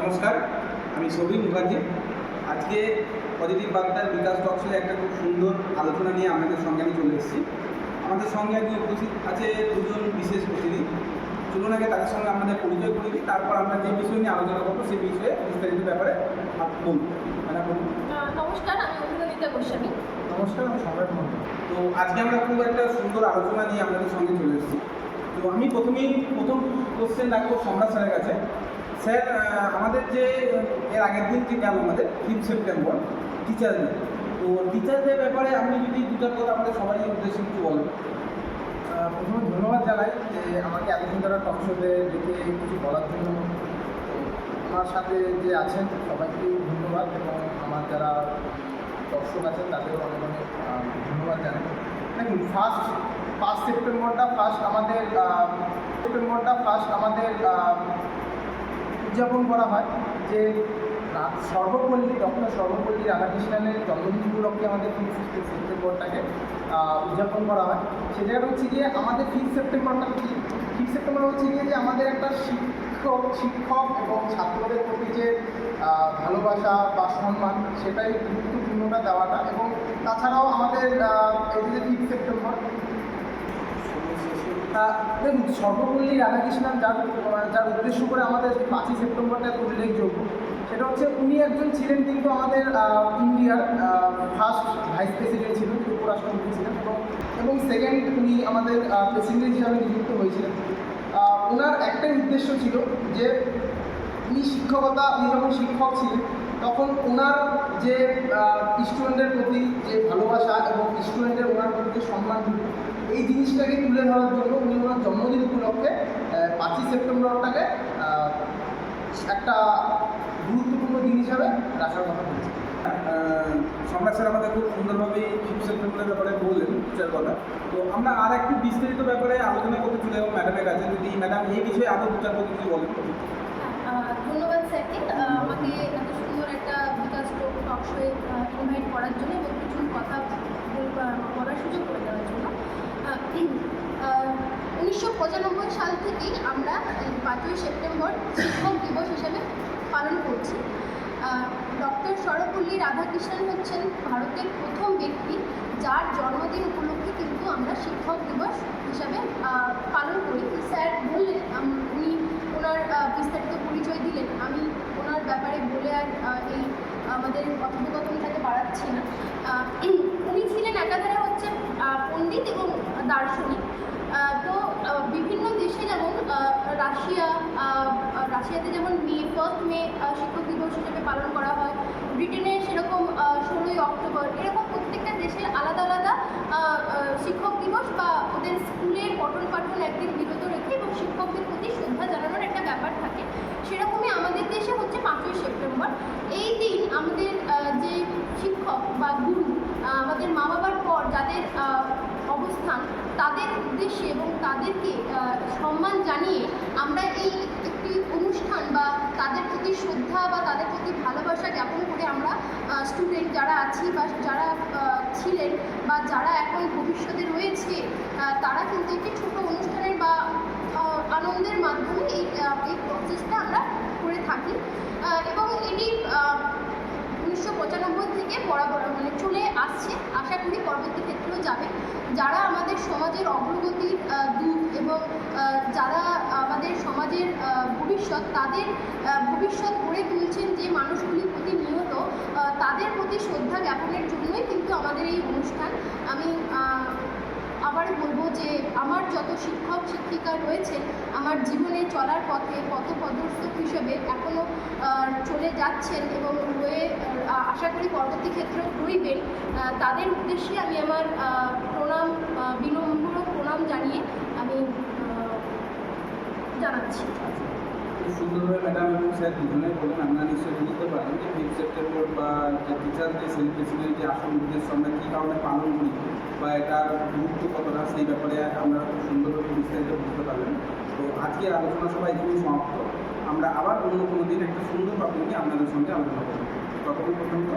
নমস্কার আমি সবিন মুখার্জি। আজকে পজিটিভ বার্তার বিকাশ টক্সে একটা খুব সুন্দর আলোচনা নিয়ে আপনাদের সঙ্গে আমি চলে এসেছি। আমাদের সঙ্গে আজকে উপস্থিত আছে দুজন বিশেষ অতিথি। চলুন আগে তাদের সঙ্গে আমাদের পরিচয় করে দিই তারপর আমরা যে বিষয় নিয়ে আলোচনা করব সেই বিষয়ে বিস্তারিত ব্যাপারে ম্যাডাম বলুন। নমস্কার আমি গোস্বামী। নমস্কার আমি সম্রাট মন্ডল। তো আজকে আমরা খুব একটা সুন্দর আলোচনা নিয়ে আপনাদের সঙ্গে চলে এসেছি। তো আমি প্রথমেই প্রথম কোশ্চেন রাখব সম্রাট স্যারের কাছে। স্যার আমাদের যে এর আগের দিন যে গেল আমাদের ফিফথ সেপ্টেম্বর টিচার ডে তো টিচারদের ব্যাপারে আপনি যদি দুটো কথা আমাদের সবাই উদ্দেশ্যে কিছু বলেন। প্রথমে ধন্যবাদ জানাই যে আমাকে এতদিন ধরে টক শোতে ডেকে কিছু বলার জন্য। আমার সাথে যে আছেন, সবাইকে ধন্যবাদ এবং আমার যারা দর্শক আছেন, তাদেরও অনেক অনেক ধন্যবাদ জানাই। দেখুন ফার্স্ট ফার্স্ট সেপ্টেম্বরটা ফার্স্ট আমাদের সেপ্টেম্বরটা ফার্স্ট আমাদের উদযাপন করা হয় যে সর্বপল্লী ডক্টর সর্বপল্লী রাধাকৃষ্ণনের জন্মদিন উপলক্ষে আমাদের ফিফথ সেপ্টেম্বরটাকে উদযাপন করা হয়। সে জায়গাটা হচ্ছে গিয়ে আমাদের ফিফ সেপ্টেম্বরটা কি ফিফথ সেপ্টেম্বর হচ্ছে গিয়ে যে আমাদের একটা শিক্ষক শিক্ষক এবং ছাত্রদের প্রতি যে ভালোবাসা বা সম্মান, সেটাই গুরুত্বপূর্ণটা দেওয়াটা। এবং তাছাড়াও আমাদের এই যে ফিফথ সেপ্টেম্বর আহ, দেখুন সর্বপল্লী রাধাকৃষ্ণন যার যার উদ্দেশ্য করে আমাদের পাঁচই সেপ্টেম্বরটা উল্লেখযোগ্য। সেটা হচ্ছে উনি একজন ছিলেন কিন্তু আমাদের ইন্ডিয়ার ফার্স্ট ভাইস প্রেসিডেন্ট ছিলেন উপরাষ্ট্রপতি ছিলেন এবং এবং সেকেন্ড উনি আমাদের প্রেসিডেন্ট হিসাবে নিযুক্ত হয়েছিলেন। ওনার একটাই উদ্দেশ্য ছিল যে উনি শিক্ষকতা উনি যখন শিক্ষক ছিলেন তখন ওনার যে স্টুডেন্টের প্রতি যে ভালোবাসা এবং স্টুডেন্টের ওনার প্রতি সম্মান এই জিনিসটাকে তুলে ধরার জন্য উনি ওনার জন্মদিন উপলক্ষে পাঁচই সেপ্টেম্বরটাকে একটা গুরুত্বপূর্ণ দিন হিসাবে রাখার কথা বলছি সম্রাট স্যার আমাদের খুব সুন্দরভাবে ফিফথ সেপ্টেম্বরের ব্যাপারে বললেন টিচার কথা। তো আমরা আর একটু বিস্তারিত ব্যাপারে আলোচনা করতে চলে যাব ম্যাডামের কাছে। যদি ম্যাডাম এই বিষয়ে আরও দুটার প্রতি কিছু বলেন। ধন্যবাদ স্যারকে আহ, আমাকে এত সুন্দর একটা বিকাশ টক শোয়ে ইনভাইট করার জন্য এবং কিছু কথা বল- আহ, বলার সুযোগ করে দেওয়ার জন্য উনিশশো পঁচানব্বই সাল থেকেই আমরা পাঁচই সেপ্টেম্বর শিক্ষক দিবস হিসেবে পালন করছি। ডক্টর সর্বপল্লী রাধাকৃষ্ণন হচ্ছেন ভারতের প্রথম ব্যক্তি যার জন্মদিন উপলক্ষে কিন্তু আমরা শিক্ষক দিবস হিসাবে পালন করি। স্যার বললেন উনি ওনার বিস্তারিত পরিচয় দিলেন। আমি ওনার ব্যাপারে বলে আর এই আমাদের কথোপকথনটাকে বাড়াচ্ছি না। উনি ছিলেন একাধারে হচ্ছে পণ্ডিত এবং দার্শনিক। রাশিয়া রাশিয়াতে যেমন মে ফার্স্ট মে শিক্ষক দিবস হিসেবে পালন করা হয়। ব্রিটেনে সেরকম ষোলোই অক্টোবর। এরকম প্রত্যেকটা দেশের আলাদা আলাদা শিক্ষক দিবস বা ওদের স্কুলের পঠন পাঠন একদিন বিরত রেখে এবং শিক্ষকদের প্রতি শ্রদ্ধা জানানোর একটা ব্যাপার থাকে। সেরকমই আমাদের দেশে হচ্ছে পাঁচই সেপ্টেম্বর। এই দিন আমাদের আহ, যে শিক্ষক বা গুরু আহ, আমাদের মা বাবার পর যাদের আহ, অবস্থান তাদের উদ্দেশ্যে এবং তাদেরকে সম্মান জানিয়ে আমরা এই একটি অনুষ্ঠান বা তাদের প্রতি শ্রদ্ধা বা তাদের প্রতি ভালোবাসা জ্ঞাপন করে আমরা স্টুডেন্ট যারা আছি বা যারা ছিলেন বা যারা এখন ভবিষ্যতে রয়েছে তারা কিন্তু একটি ছোট অনুষ্ঠানের বা আনন্দের মাধ্যমে এই এই প্রসেসটা আমরা করে থাকি। এবং এটি উনিশশো পঁচানব্বই থেকে বরাবর মানে চলে আসছে। আশা করি পরবর্তী ক্ষেত্রেও যাবে। যারা আমাদের সমাজের অগ্রগতির দূত এবং যারা আমাদের সমাজের ভবিষ্যৎ তাদের ভবিষ্যৎ গড়ে তুলছেন যে মানুষগুলি প্রতিনিয়ত আহ, তাদের প্রতি শ্রদ্ধা জ্ঞাপনের জন্যই কিন্তু আমাদের এই অনুষ্ঠান। আমি আবার বলব যে আমার যত শিক্ষক শিক্ষিকা রয়েছেন আমার জীবনে চলার পথে পথপ্রদর্শক হিসেবে এখনও চলে যাচ্ছেন এবং আশা করি পরবর্তী ক্ষেত্রেও রইবেন তাদের উদ্দেশ্যে আমি আমার প্রণাম বিনম্র প্রণাম জানিয়ে আমি জানাচ্ছি। সুন্দরভাবে স্যার নিশ্চয়ই বুঝতে যে সেপ্টেম্বর বা যে আমরা পালন করি বা গুরুত্ব সেই ব্যাপারে আমরা খুব সুন্দরভাবে বুঝতে পারলেন তো আলোচনা সমাপ্ত। আমরা আবার অন্য কোনো দিন একটা সুন্দর নিয়ে আপনাদের সঙ্গে আলোচনা করব। ততক্ষণ পর্যন্ত